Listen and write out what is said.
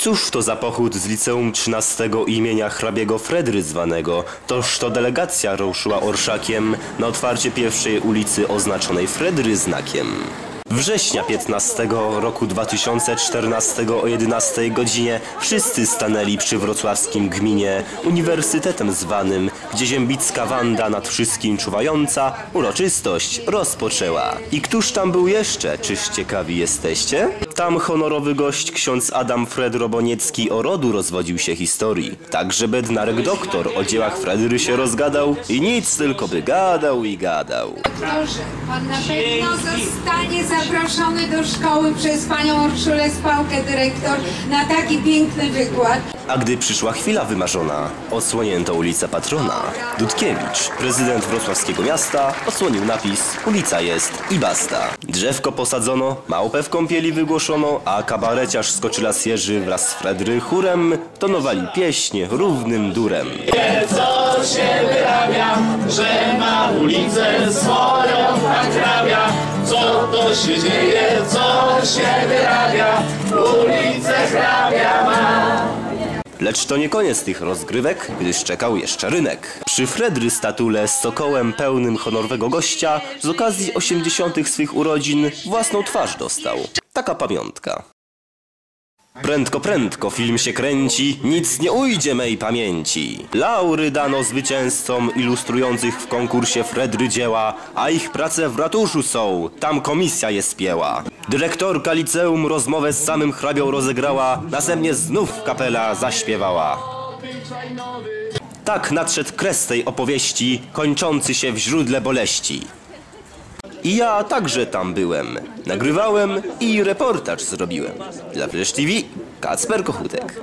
Cóż to za pochód z liceum 13 imienia hrabiego Fredry zwanego? Toż to delegacja ruszyła orszakiem na otwarcie pierwszej ulicy oznaczonej Fredry znakiem. Września 15 roku 2014 o 11 godzinie wszyscy stanęli przy wrocławskim gminie, uniwersytetem zwanym, gdzie ziębicka Wanda nad wszystkim czuwająca uroczystość rozpoczęła. I któż tam był jeszcze? Czyż ciekawi jesteście? Tam honorowy gość ksiądz Adam Fred Roboniecki o rodu rozwodził się historii. Także bednarek doktor o dziełach Fredry się rozgadał i nic tylko by gadał i gadał. Doktorze, pan na pewno zostanie zaproszony do szkoły przez panią Urszulę Spałkę, dyrektor, na taki piękny wykład. A gdy przyszła chwila wymarzona, odsłonięto ulicę Patrona. Dudkiewicz, prezydent wrocławskiego miasta, odsłonił napis Ulica jest i basta. Drzewko posadzono, małpę w kąpieli wygłoszono, a kabareciarz z Koczylasjerzy wraz z Fredry chórem tonowali pieśnie równym durem. co się wyrabia, że ma ulicę swoją. Co się dzieje, co się wyrabia, ulicę hrabia ma. Lecz to nie koniec tych rozgrywek, gdyż czekał jeszcze rynek. Przy Fredry statule z sokołem pełnym honorowego gościa z okazji 80. swych urodzin własną twarz dostał. Taka pamiątka. Prędko, prędko film się kręci, nic nie ujdzie mej pamięci. Laury dano zwycięzcom ilustrujących w konkursie Fredry dzieła, a ich prace w ratuszu są, tam komisja je spięła. Dyrektorka liceum rozmowę z samym hrabią rozegrała, następnie znów kapela zaśpiewała. Tak nadszedł kres tej opowieści, kończący się w źródle boleści. I ja także tam byłem. Nagrywałem i reportaż zrobiłem. Dla Flash TV Kacper Kochutek.